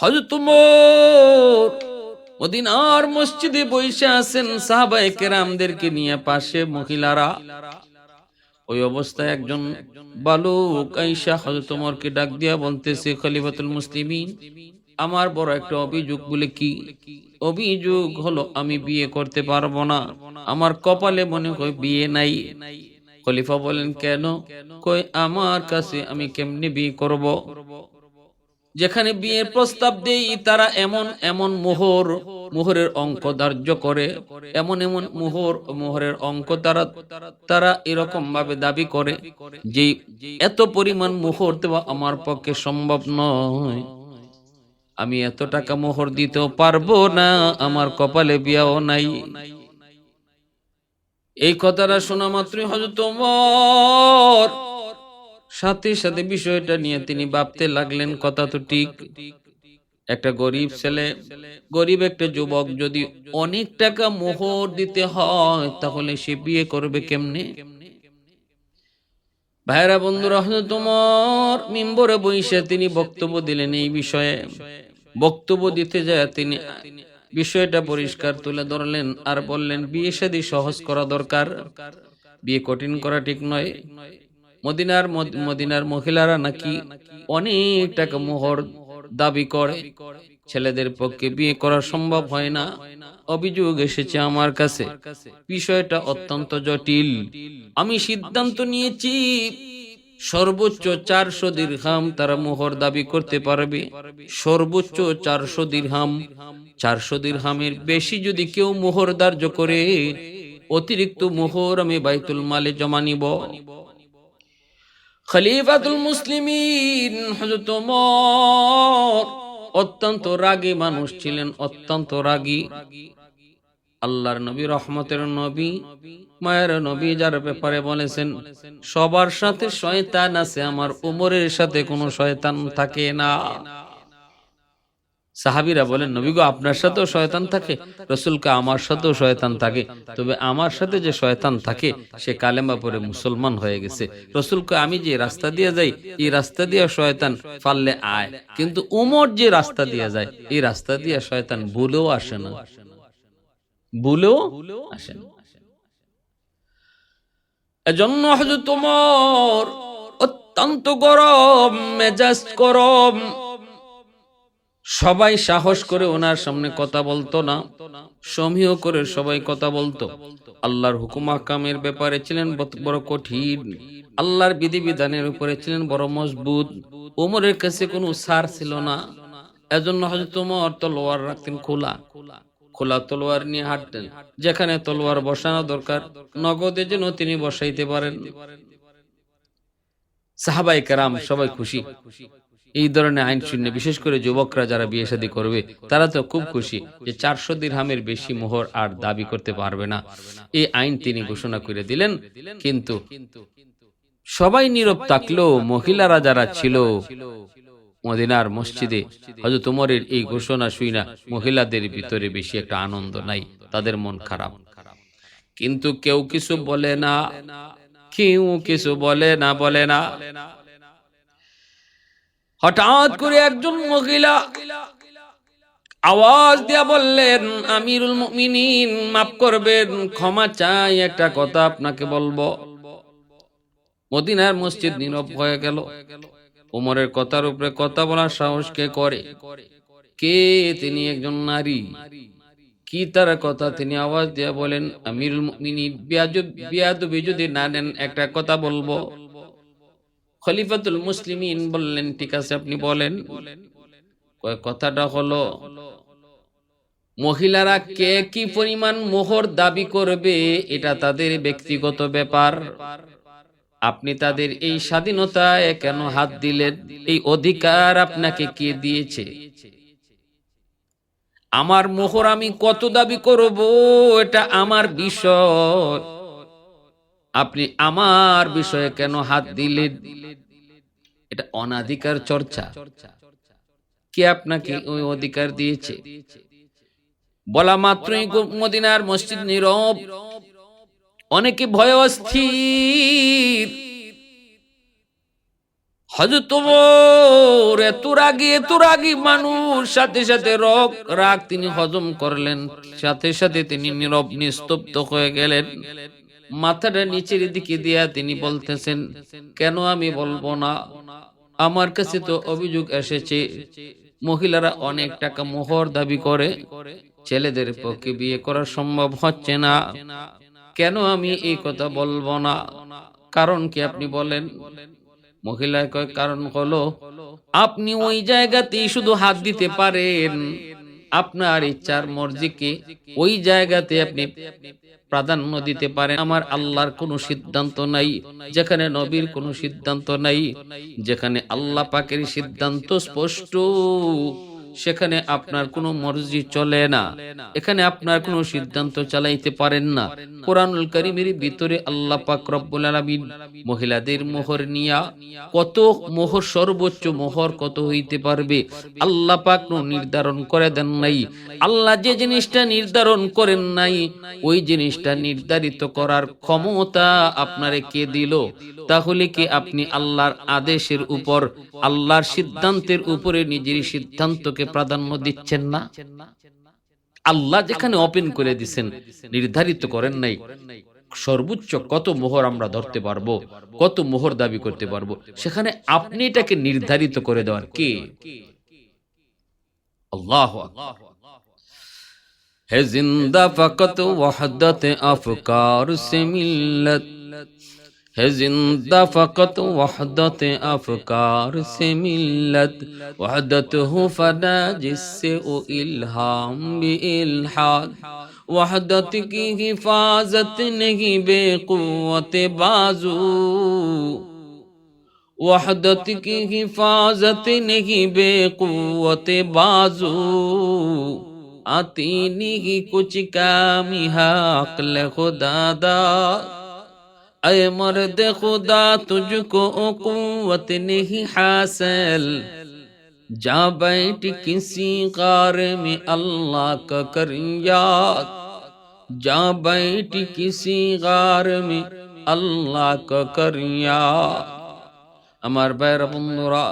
হযরত মদিনার মসজিদে বসে আছেন সাহাবায়ে কেরামদেরকে নিয়ে পাশে মহিলারা। ওই অবস্থায় একজন বালুক আইসা ওমরকে ডাক দিয়া বলতেছে, খলিফাতুল মুসলিমিন, আমার বড় একটা অভিযোগ বলে কি? অভিযোগ হলো, আমি বিয়ে করতে পারব না। আমার কপালে মনে হয় বিয়ে নাই। খলিফা বলেন, কেন? কই, আমার কাছে আমি কেমনে বিয়ে করব? যেখানে বিয়ের প্রস্তাব দেই, তারা এমন এমন মোহর, মোহরের অঙ্ক ধার্য করে। এমন এমন মোহর, মোহরের অঙ্ক তারা তারা এরকম ভাবে দাবি করে যে, এত পরিমাণ মোহর দেওয়া আমার পক্ষে সম্ভব নয়। আমি এত টাকা মোহর দিতেও পারব না, আমার কপালে বিয়াও নাই। এই কথাটা শোনা মাত্রই ওমর সাথে সাথে বিষয়টা নিয়ে তিনি ভাবতে লাগলেন, কথা তো ঠিক। একটা গরিব ছেলে, গরিব একটা যুবক যদি অনেক টাকা মোহর দিতে হয়, তাহলে সে বিয়ে করবে কেমনে? ভাইরা বন্ধুরা তোমার মিম্বরে বইসে তিনি বক্তব্য দিলেন এই বিষয়ে। বক্তব্য দিতে যায় তিনি বিষয়টা পরিষ্কার তুলে ধরলেন আর বললেন, বিয়ে শাদী সহজ করা দরকার। বিয়ে কঠিন করা ঠিক নয়। মদিনার মদিনার মহিলারা নাকি অনেক টাকা মোহর দাবি করে। ছেলেদের পক্ষে বিয়ে করা সম্ভব হয় না। অভিযোগ এসেছে আমার কাছে। বিষয়টা অত্যন্ত জটিল। আমি সিদ্ধান্ত নিয়েছি সর্বোচ্চ চারশো দীর্ঘাম তারা মোহর দাবি করতে পারবে। সর্বোচ্চ চারশো দীর্ঘাম। চারশো দীর্ঘামের বেশি যদি কেউ মোহর ধার্য করে অতিরিক্ত মোহর আমি বাইতুল মালে জমা নিব। খলিফাতুল মুসলিমিন হযরত ওমর অত্যন্ত রাগী মানুষ ছিলেন, অত্যন্ত রাগী। আল্লাহর নবী, রহমতের নবী, মায়ের নবী যার ব্যাপারে বলেছেন, সবার সাথে শয়তান আছে, আমার উমরের সাথে কোনো শয়তান থাকে না। সাহাবিরা বলেন, নবী গো, আপনার সাথেও শয়তান থাকে রসুলকে আমার সাথেও শয়তান থাকে। তবে আমার সাথে যে শয়তান থাকে, সে কালেমা পরে মুসলমান হয়ে গেছে। রসুলকে আমি যে রাস্তা দিয়ে যাই, এই রাস্তা দিয়ে শয়তান পারলে আয়। কিন্তু উমর যে রাস্তা দিয়ে যায়, এই রাস্তা দিয়ে শয়তান ভুলেও আসে না। ভুলেও আসে না। এজন্য হযরত তোমার অত্যন্ত গরম মেজাজ গরম সবাই সাহস করে ওনার সামনে কথা বলতো না, সমীহ করে সবাই কথা বলতো। আল্লাহর হুকুম আকামের ব্যাপারে ছিলেন বড় কঠিন। আল্লাহর বিধিবিধানের উপরে ছিলেন বড় মজবুত। ওমরের কাছে কোনো সার ছিল না। এজন্য হয়তো তোমার তলোয়ার রাখতেন খোলা। খোলা তলোয়ার নিয়ে হাঁটতেন, যেখানে তলোয়ার বসানো দরকার। নগদে যেন তিনি বসাইতে পারেন। সাহাবাই কারাম সবাই খুশি। এই ধরনের আইন শূন্য, বিশেষ করে যুবকরা যারা বিয়ে শাদী করবে, তারা তো খুব খুশি যে চারশো দিরহামের বেশি মোহর আর দাবি করতে পারবে না। এই আইন তিনি ঘোষণা করে দিলেন, কিন্তু সবাই নীরব থাকলেও মহিলারা যারা ছিল মদিনার মসজিদে হয়তো তোমারের এই ঘোষণা শুই না, মহিলাদের ভিতরে বেশি একটা আনন্দ নাই, তাদের মন খারাপ। কিন্তু কেউ কিছু বলে না, কেউ কিছু বলে না বলে না। হঠাৎ করে একজন মহিলা আওয়াজ দিয়া বললেন আমিরুল মুমিনিন মাফ করবেন ক্ষমা চাই একটা কথা আপনাকে বলব। মদিনার মসজিদ নীরব হয়ে গেল। উমরের কথার উপরে কথা বলার সাহস কে করে? কে তিনি একজন নারী? কি তার কথা? তিনি আওয়াজ দিয়া বলেন আমিরুল মুমিনিন বিয়াদবি যদি না নেন একটা কথা বলব। খলিফাতুল মুসলিমিন বললেন, ঠিক আছে, আপনি বলেন। কথাটা হলো, মহিলারা কে কি পরিমাণ মোহর দাবি করবে, এটা তাদের ব্যক্তিগত ব্যাপার। আপনি তাদের এই স্বাধীনতায় কেন হাত দিলেন? এই অধিকার আপনাকে কে দিয়েছে? আমার মোহর আমি কত দাবি করব, এটা আমার বিষয়। আপনি আমার বিষয়ে কেন হাত দিলেন? এটা অনাধিকার চর্চা। কে আপনাকে ওই অধিকার দিয়েছে? বলা মাত্রই মদিনার মসজিদ নীরব। অনেকে ভয় অস্থির। এত রাগি এত রাগি মানুষ। সাথে সাথে রক রাগ তিনি হজম করলেন। সাথে সাথে তিনি নীরব নিস্তব্ধ হয়ে গেলেন। মাথাটা নিচের দিকে দিয়া তিনি বলতেছেন কেন আমি বলব না? আমার কাছে তো অভিযোগ এসেছে। মহিলারা অনেক টাকা মোহর দাবি করে। ছেলেদের পক্ষে বিয়ে করা সম্ভব হচ্ছে না। কেন আমি এই কথা বলব না? কারণ কি আপনি বলেন? মহিলা কয় কারণ হলো আপনি ওই জায়গাতেই শুধু হাত দিতে পারেন। আপনার ইচ্ছার মর্জিকে ওই জায়গাতে আপনি প্রাধান্য দিতে পারেন। আমার আল্লাহর কোনো সিদ্ধান্ত নাই, যেখানে নবীর কোনো সিদ্ধান্ত নাই, যেখানে আল্লাহ পাকের সিদ্ধান্ত স্পষ্ট। সেখানে আপনার কোনো মর্জি চলে না। এখানে আপনার কোনো সিদ্ধান্ত চালাইতে পারেন না। কোরআনুল করিমের ভিতরে আল্লাহ পাক রব্বুল আলামিন মহিলাদের মোহর নিয়া কত মোহর, সর্বোচ্চ মোহর কত হইতে পারবে আল্লাহ পাক নির্ধারণ করে দেন নাই। আল্লাহ যে জিনিসটা নির্ধারণ করেন নাই, ওই জিনিসটা নির্ধারিত করার ক্ষমতা আপনারে কে দিল? তাহলে কি আপনি আল্লাহর আদেশের উপর, আল্লাহর সিদ্ধান্তের উপরে নিজের সিদ্ধান্তকে প্রাধান্য দিচ্ছেন না। আল্লাহ যেখানে ওপেন করে দিচ্ছেন নির্ধারিত করেন নাই। সর্বোচ্চ কত মোহর আমরা ধরতে পারব, কত মোহর দাবি করতে পারব, সেখানে আপনি এটাকে নির্ধারিত করে দেওয়ার কে? আল্লাহ হে জিন্দা ফকত ওয়াহদত আফকার সে মিল্লত ہے زندہ فقط وحدت افکار سے ملت۔ وحدت ہو فنا جس سے او الہام بھی الحاد۔ وحدت کی حفاظت نہیں بے قوت بازو۔ وحدت کی حفاظت نہیں بے قوت بازو۔ آتی نہیں کچھ کامی حق لے خدا دار اے مرد خدا تجھ کو قوت نہیں حاصل جا بیٹھ کسی غار میں اللہ کا کر یاد جا بیٹھ کسی غار میں আল্লাহ করিয়া আমার বাইরা বন্ধুরা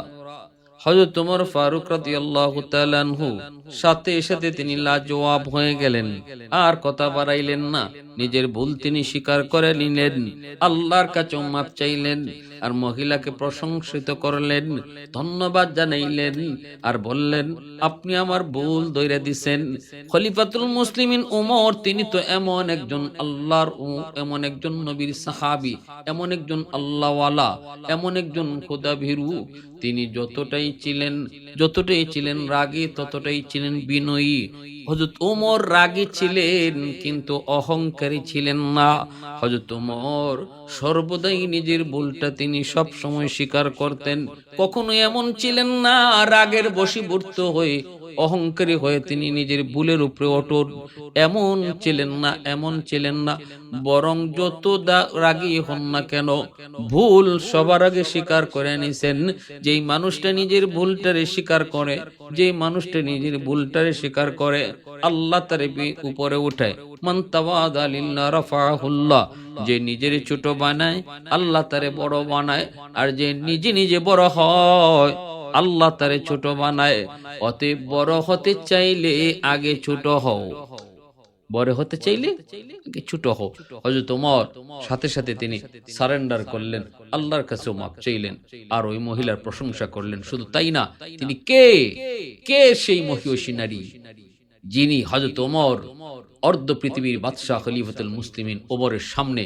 হজরত তোমার ফারুক রাতি আল্লাহ তালানহু সাথে সাথে তিনি লাজবাব হয়ে গেলেন। আর কথা বাড়াইলেন না। নিজের ভুল তিনি স্বীকার করে নিলেন। আল্লাহর কাছে মাপ চাইলেন আর মহিলাকে প্রশংসিত করলেন। ধন্যবাদ জানাইলেন আর বললেন, আপনি আমার ভুল দইরা দিছেন। খলিফাতুল মুসলিমিন উমর, তিনি তো এমন একজন আল্লাহর এমন একজন নবীর সাহাবি, এমন একজন আল্লাহওয়ালা, এমন একজন খোদা ভীরু তিনি যতটাই ছিলেন, যতটাই ছিলেন রাগী, ততটাই ছিলেন বিনয়ী। হজরত ওমর রাগী ছিলেন, কিন্তু অহংকারী ছিলেন না। হজরত ওমর সর্বদাই নিজের ভুলটা তিনি সব সময় স্বীকার করতেন। কখনো এমন ছিলেন না, রাগের বশীভূত হয়ে অহংকারী হয়ে তিনি নিজের ভুলের উপরে অটল এমন ছিলেন না, এমন ছিলেন না। বরং যত রাগী হন না কেন, ভুল সবার আগে স্বীকার করে নিছেন। যেই মানুষটা নিজের ভুলটারে স্বীকার করে যে মানুষটা নিজের ভুলটারে স্বীকার করে, আল্লাহ তার উপরে উঠায়। মান তাওয়াদা লিল্লাহ যে নিজের ছোট বানায়, আল্লাহ তারে বড় বানায়। আর যে নিজে নিজে বড় হয় আল্লাহ তারে ছোট বানায়, অতএব বড় হতে চাইলে আগে ছোট হও। বড় হতে চাইলে ছোট হও। হযরত ওমর, সাথে সাথে তিনি সারেন্ডার করলেন, আল্লাহর কাছে মাপ চাইলেন, আর ওই মহিলার প্রশংসা করলেন। শুধু তাই না, তিনি কে? কে সেই মহিষী নারী? যিনি হযরত ওমর, অর্ধ পৃথিবীর বাদশাহ খলিফাতুল মুসলিমিন ওমরের সামনে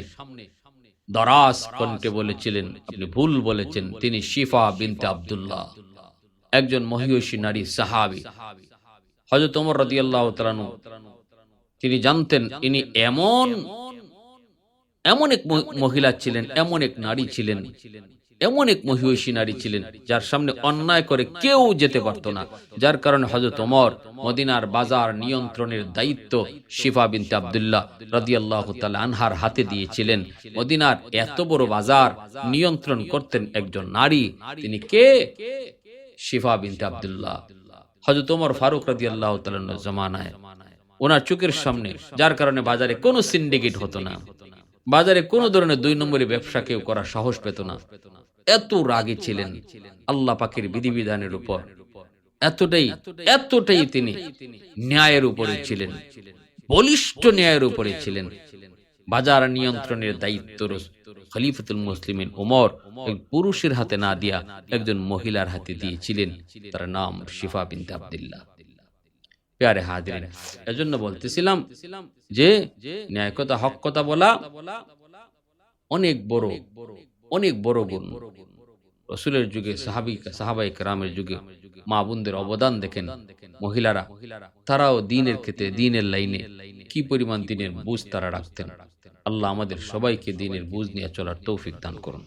দরাজ কণ্ঠে বলেছিলেন, আপনি ভুল বলেছেন, তিনি শিফা বিনতে আব্দুল্লাহ। একজন মহিষী নারী সাহাবী। হযরত ওমর রাদিয়াল্লাহু তাআলা তিনি জানতেন ইনি এমন এমন এক মহিলা ছিলেন, এমন এক নারী ছিলেন, এমন এক মহিষী নারী ছিলেন, যার সামনে অন্যায় করে কেউ যেতে পারত না, যার কারণে হজরত ওমর মদিনার বাজার নিয়ন্ত্রণের দায়িত্ব শিফা বিনতে আব্দুল্লাহ রাদিয়াল্লাহু তাআলা আনহার হাতে দিয়েছিলেন। মদিনার এত বড় বাজার নিয়ন্ত্রণ করতেন একজন নারী। তিনি কে? শিফা বিনতে আব্দুল্লাহ। হজরত ওমর ফারুক রাদিয়াল্লাহু তাআলার জমানায়। ওনার চোখের সামনে যার কারণে বাজারে কোনো সিন্ডিকেট হতো না। বাজারে কোনো ধরনের দুই নম্বরই ব্যবসা কেউ করার সাহস পেত না। এত রাগী ছিলেন আল্লাহ পাকের বিধিবিধানের উপর। এতটাই এতটাই তিনি ন্যায়ের উপরে ছিলেন। বলিষ্ঠ ন্যায়ের উপরে ছিলেন। বাজার নিয়ন্ত্রণের দায়িত্ব খলিফাতুল মুসলিমিন ওমর এক পুরুষের হাতে না দিয়া একজন মহিলার হাতে দিয়েছিলেন। তার নাম শিফা বিনতে আব্দুল্লাহ। প্যারে হাজিরিন, এজন্য বলতেছিলাম যে ন্যায় কথা হক কথা বলা অনেক বড় অনেক বড় গুণ। রসুলের যুগে, সাহাবি সাহাবাই রামের যুগে মা বোনদের অবদান দেখেন মহিলারা। তারাও দিনের ক্ষেত্রে, দিনের লাইনে কি পরিমাণ দিনের বুঝ তারা রাখতেন। আল্লাহ আমাদের সবাইকে দিনের বুঝ নিয়ে চলার তৌফিক দান করুন।